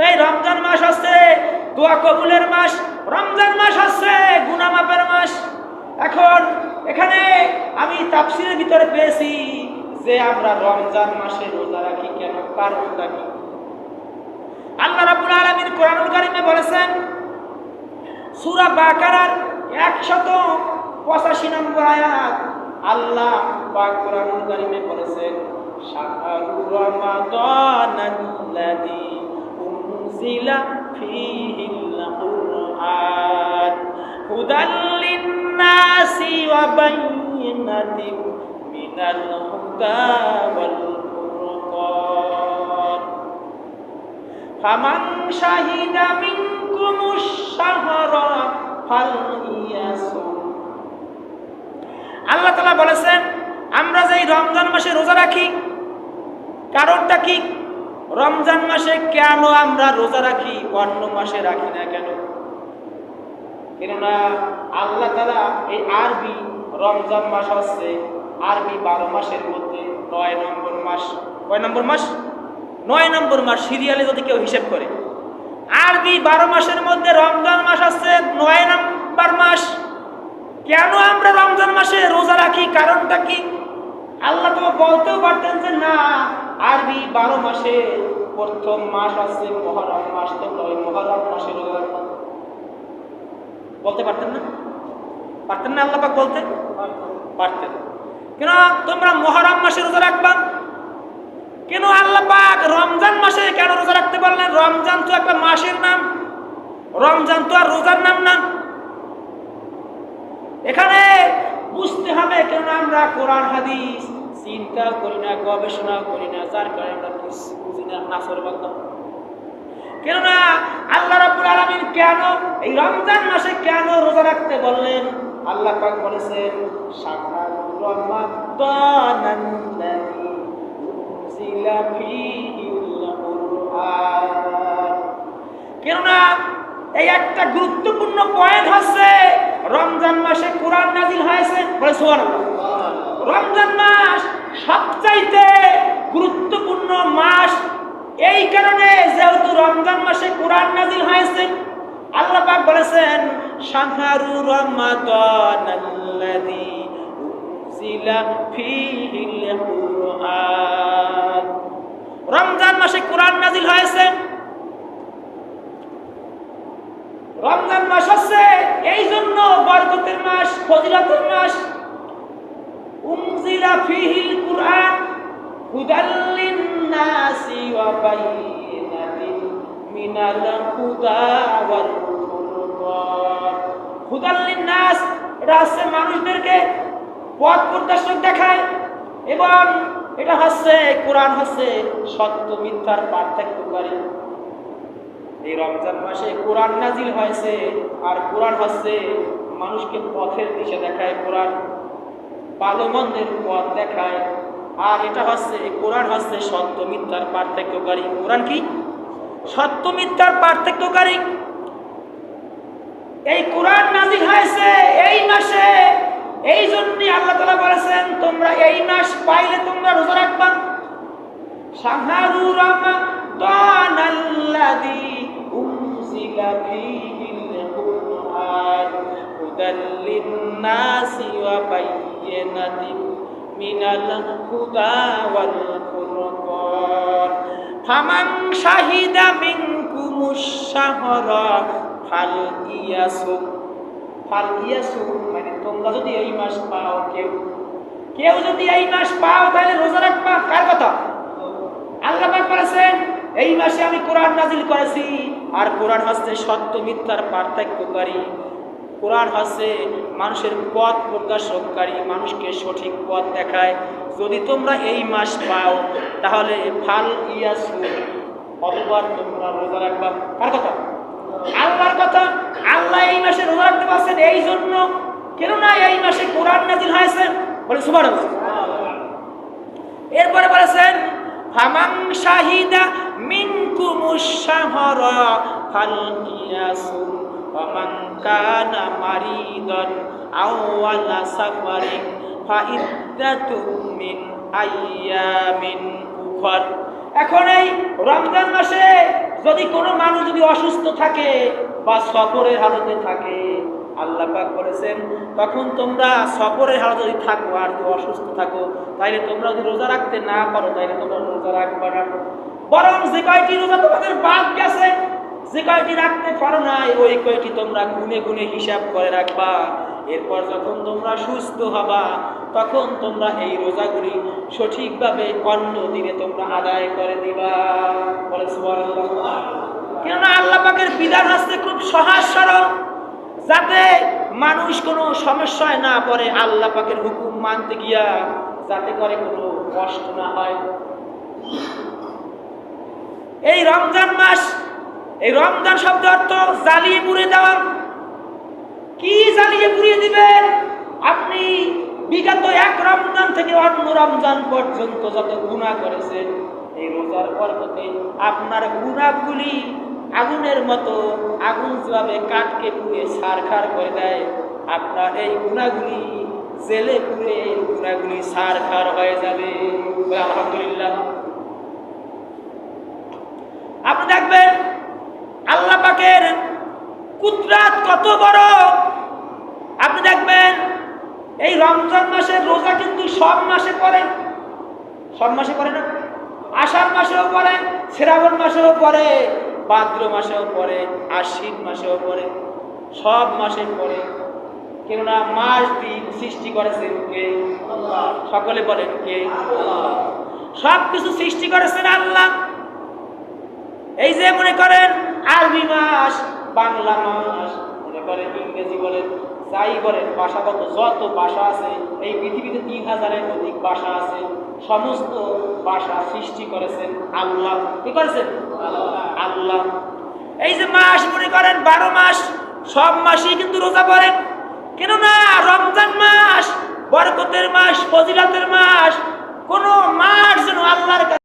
তাই রমজান মাস আসছে, দোয়া কবুলের মাস, রমজান মাস আসছে, গুনামাপের মাস। এখন এখানে আমি তাফসিরের ভিতরে পেয়েছি যে আমরা রমজান মাসে রোজা রাখি কেন, কারণটা কি? আল্লাহ রাব্বুল আলামিন কোরআনুল কারীমে বলেছেন, সূরা বাকারার 185 নম্বর আয়াত আল্লাহ পাক কোরআনুল কারীমে বলেছেন, শাহরু রমাদানাল্লাযী কুরআন হুদাল লিন-নাসি ওয়া বায়িনাতিন মিনাল হুদা ওয়াল ফুরকান ফামান শাহিদা মিনকুমুশ শাহরা ফালইয়াসুম আল্লাহ তাআলা বলেছেন, আমরা যে রমজান মাসে রোজা রাখি, কারণটা কি? রমজান মাসে কেন আমরা রোজা রাখি, অন্য মাসে রাখি না কেন? কেননা আল্লাহ তাআলা এই আরবি রমজান মাস হচ্ছে আরবি বারো মাসের মধ্যে নয় নম্বর মাস। কয় নম্বর মাস? নয় নম্বর মাস, সিরিয়ালে যদি কেউ হিসেব করে। আরবি বারো মাসের মধ্যে রমজান মাস আসছে নয় নম্বর মাস। কেন আমরা রমজান মাসে রোজা রাখি? কারণটা কি? আল্লাহ তো বলতেও পারতেন যে না, আরবি বারো মাসে প্রথম মাস আছে, মহরম মাস তো ওই মহরম মাসে রোজা বলতে পারতেন না? পারতেন না আল্লাহ পাক বলতে? পারতেন। কেন তোমরা মহরম মাসে রোজা রাখবা? কেন আল্লাহ পাক রমজান মাসে কেন রোজা রাখতে পারলেন? রমজান তো একটা মাসের নাম। রমজান তো আর রোজার নাম না। এখানে বুঝতে হবে কেন আমরা কোরআন, হাদিস, চিন্তা করি না, গবেষণা করি না, যার কারণে আমরা বুঝি না কেননা আল্লাহ রাব্বুল আলামিন কেন এই রমজান মাসে কেন রোজা রাখতে বললেন? আল্লাহ পাক বলেছেন কেননা এই একটা গুরুত্বপূর্ণ পয়েন্ট হচ্ছে রমজান মাসে কোরআন নাজিল হয়েছে? বলে রমজান মাস সবচাইতে গুরুত্বপূর্ণ মাস। এই কারণে যেহেতু রমজান মাসে কোরআন নাজিল হয়েছে, আল্লাহ পাক বলেছেন শাহরু রমাদানাল্লাযী উনজিলা ফীহিল কুরআন। রমজান মাসে কোরআন নাজিল হয়েছে। রমজান মাস হচ্ছে এই জন্য বরকতের মাস, ফজিলতের মাস। উনজিলা ফিহিল কুরআন হুদাল্লিন নাসি ওয়া বাইয়িনাতিন মিনাল হুদা ওয়াল ফুরকান। হুদাল লিন-নাস, এটা হচ্ছে মানুষদেরকে পথ প্রদর্শক দেখায় এবং এটা হচ্ছে, কোরআন হচ্ছে সত্য মিথ্যার পার্থক্যকারী এই রমজান মাসে কোরআন নাজিল হয়েছে, আর কোরআন হচ্ছে মানুষকে পথের দিশা দেখায়, কোরআন ভালো মন্দের পথ দেখায়। আর এটা হচ্ছে কোরআন হচ্ছে সত্য মিথ্যার পার্থক্যকারী। কোরআন কি? সত্য মিথ্যার পার্থক্যকারী। এই কোরআন নাজিল হয়েছে এই মাসে। এই জন্যই আল্লাহ তালা বলেছেন, তোমরা এই মাস পাইলে তোমরা রোজা রাখবা। রমাদানাল্লাযী উনজিলা কুরআন হুদাল লিন-নাসি ওয়া বায়্যিনাতিন মিনাল হুদা ওয়াল ফুরকান ফামান শাহিদা মিনকুমুশ শাহরা ফালইয়াসুম ফালইয়াসুম মানে তোমরা যদি এই মাস পাও কেউ কেউ যদি এই মাস পাও, তাহলে রোজা রাখবা। কার কথা? আল্লাহ পাক বলেছেন, এই মাসে আমি কোরআন নাজিল করেছি। আর কোরআন হচ্ছে সত্য মিথ্যার পার্থক্যকারী। কোরআন হচ্ছে মানুষের পথ প্রকাশকারী মানুষকে সঠিক পথ দেখায়। যদি তোমরা এই মাস পাও তাহলে ফাল ইয়াসু অতবার তোমরা রোজা রাখবা। কার কথা? আল্লাহর কথা। আল্লাহ এই মাসে রোজা রাখতে পারছেন এই জন্য কেননা এই মাসে কোরআন নাজিল হয়েছে। বলে সুবার এরপরে বলেছেন হামাং শাহিদা মিনকুমুশ এখন এই রমজান মাসে যদি কোনো মানুষ যদি অসুস্থ থাকে বা সফরের হালতে থাকে, আল্লাহ পাক তখন তোমরা সফরের হালতে যদি থাকো আর যদি অসুস্থ থাকো, তাইলে তোমরা যদি রোজা রাখতে না পারো, তাইলে তোমরা রোজা রাখবে না। বরং যে কয়টি রোজা তোমাদের বাদ গেছে, যে কয়টি রাখতে পারো না ওই কয়টি তোমরা গুনে গুনে হিসাব করে রাখবা। এরপর যখন তোমরা সুস্থ হবা, তখন তোমরা এই রোজাগুলি সঠিকভাবে অন্য দিনে তোমরা আদায় করে দিবা। বলে। কেননা আল্লাহ পাকের বিধান আসতে খুব সহজ সরল। যাতে মানুষ কোনো সমস্যায় না পড়ে, আল্লাহ পাকের হুকুম মানতে গিয়া যাতে করে কোনো কষ্ট না হয়। এই রমজান মাস, এই রমজান শব্দ অর্থ জ্বালিয়ে পুড়ে দেওয়া। কি জ্বালিয়ে পুড়িয়ে দিবেন আপনি বিগত এক রমজান থেকে অন্য রমজান পর্যন্ত যত গুণা করেছেন এই রোজার বরকতে আপনার গুণাগুলি আগুনের মতো আগুন যেভাবে কাঠকে পুড়ে সারখার করে দেয়, আপনার এই গুণাগুলি জেলে পুড়ে, এই গুণাগুলি সারখার হয়ে যাবে। আলহামদুলিল্লাহ। আপনি দেখবেন আল্লাহ পাকের কুদরাত কত বড়। আপনি দেখবেন এই রমজান মাসের রোজা কিন্তু সব মাসে পড়ে। সব মাসে পড়ে না? আষাঢ় মাসেও পড়ে শ্রাবণ মাসেও পড়ে ভাদ্র মাসেও পড়ে আশ্বিন মাসেও পড়ে সব মাসে পড়ে। কেননা মাস দিন সৃষ্টি করেছেন কে সকলে বলেন কে? সব কিছু সৃষ্টি করেছেন আল্লাহ। এই যে মনে করেন আরবি মাস, বাংলা মাস, মনে করেন ইংরেজি বলেন, যাই বলেন, ভাষাগত যত ভাষা আছে, এই পৃথিবীতে তিন হাজারের অধিক ভাষা আছে, সমস্ত ভাষা সৃষ্টি করেছেন আল্লাহ। কি করেছেন? আল্লাহ। এই যে মাস, মনে করেন বারো মাস, সব মাসেই কিন্তু রোজা পড়েন। কেননা রমজান মাস, বরকতের মাস, ফজিলাতের মাস, কোন মাস যেন আল্লাহর